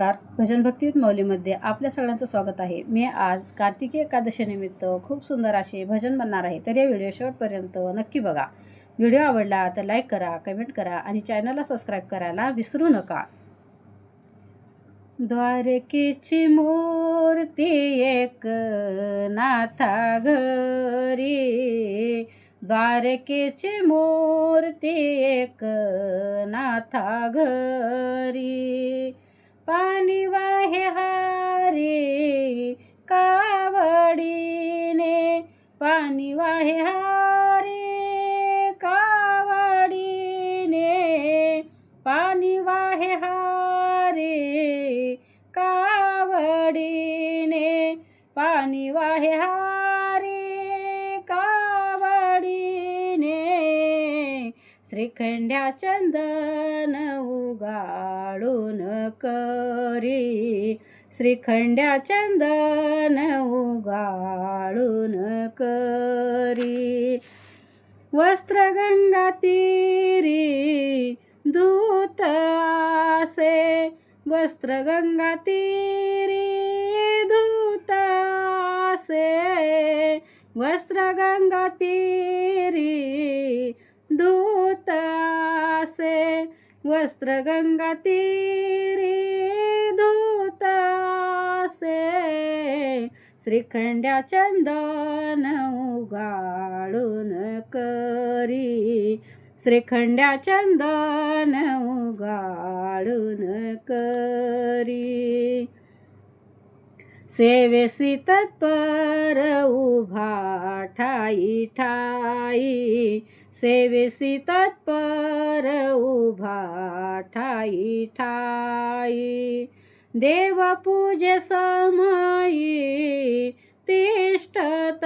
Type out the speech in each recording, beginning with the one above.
नमस्कार. भजन भक्ती मौलीमध्ये आपल्या सगळ्यांचं स्वागत आहे. मी आज कार्तिकी एकादशीनिमित्त खूप सुंदर असे भजन बनणार आहे. तर या व्हिडिओ शेवटपर्यंत नक्की बघा. व्हिडिओ आवडला तर लाईक करा कमेंट करा आणि चॅनलला सबस्क्राईब करायला विसरू नका. द्वारकेची मूर्ती एक नाथा घरी. द्वारकेची मूर्ती एक नाथा घरी. पाणी वाहे हारे कावडीने. पाणी वाहे हारे कावडीने. पाणी वाहे हारे कावडीने. पाणी वाहे हारे श्रीखंड्या चंदन उगाळून करी. श्रीखंड्या चंदन उगाळून करी. वस्त्रगंगा तीरी दूत आसे. वस्त्रगंगा तीरी धूत आसे. वस्त्रगंगा तीरी धूत आसे वस्त्रगंगा तीरी धूत आसे श्रीखंड्या चंदन उगाळून करी. श्रीखंड्या चंदन उगाळून करी. सेवेसी तत्पर उभा ठाई ठाई। सेवेसी तत्पर उभा ठाई ठाई। देवपूजे समयी तिष्ठत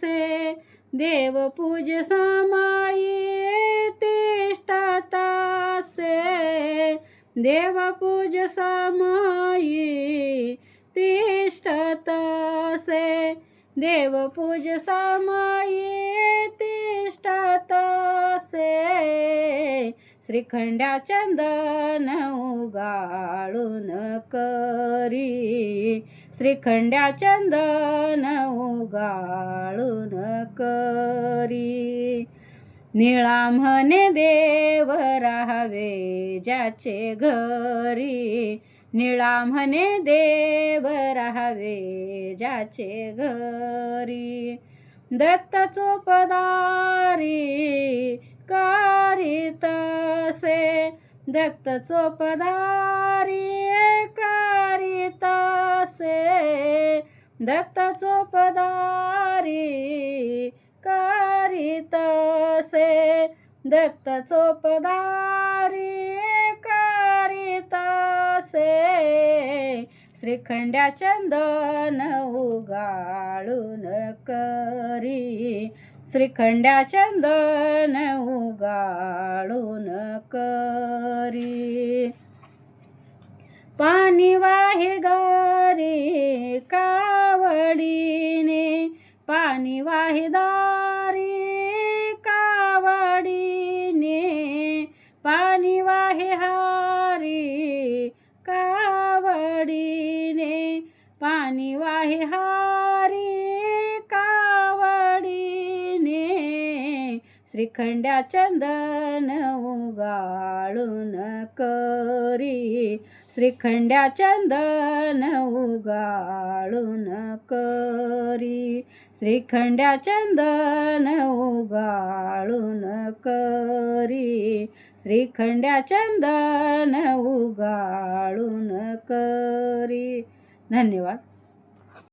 से देवपूजे समयी तिष्ठत से देवपूजे समयी तिष्ठतसे देवपूज समयी तिष्ठतसे श्रीखंड्या चंदन उगाळून करी. श्रीखंड्या चंदन उगाळून करी. निळा म्हणे देव राहावे ज्याचे घरी. निळा म्हणे देव राहावे ज्याचे घरी. दत्त चोपदारी कारी तसे दत्त चोपदारी कारी से दत्त चोपदारी कारी तसे दत्त चोपदारी श्रीखंड्या चंदन उगाळून करी. श्रीखंड्या चंदन उगाळून करी. पाणी वाहे गारी कावडीने पाणी वाहे आणि वाहे हारी कावडीने श्रीखंड्या चंदन उगाळून करी. श्रीखंड्या चंदन उगाळून करी. श्रीखंड्या चंदन उगाळून करी. श्रीखंड्या चंदन उगाळून करी. धन्यवाद.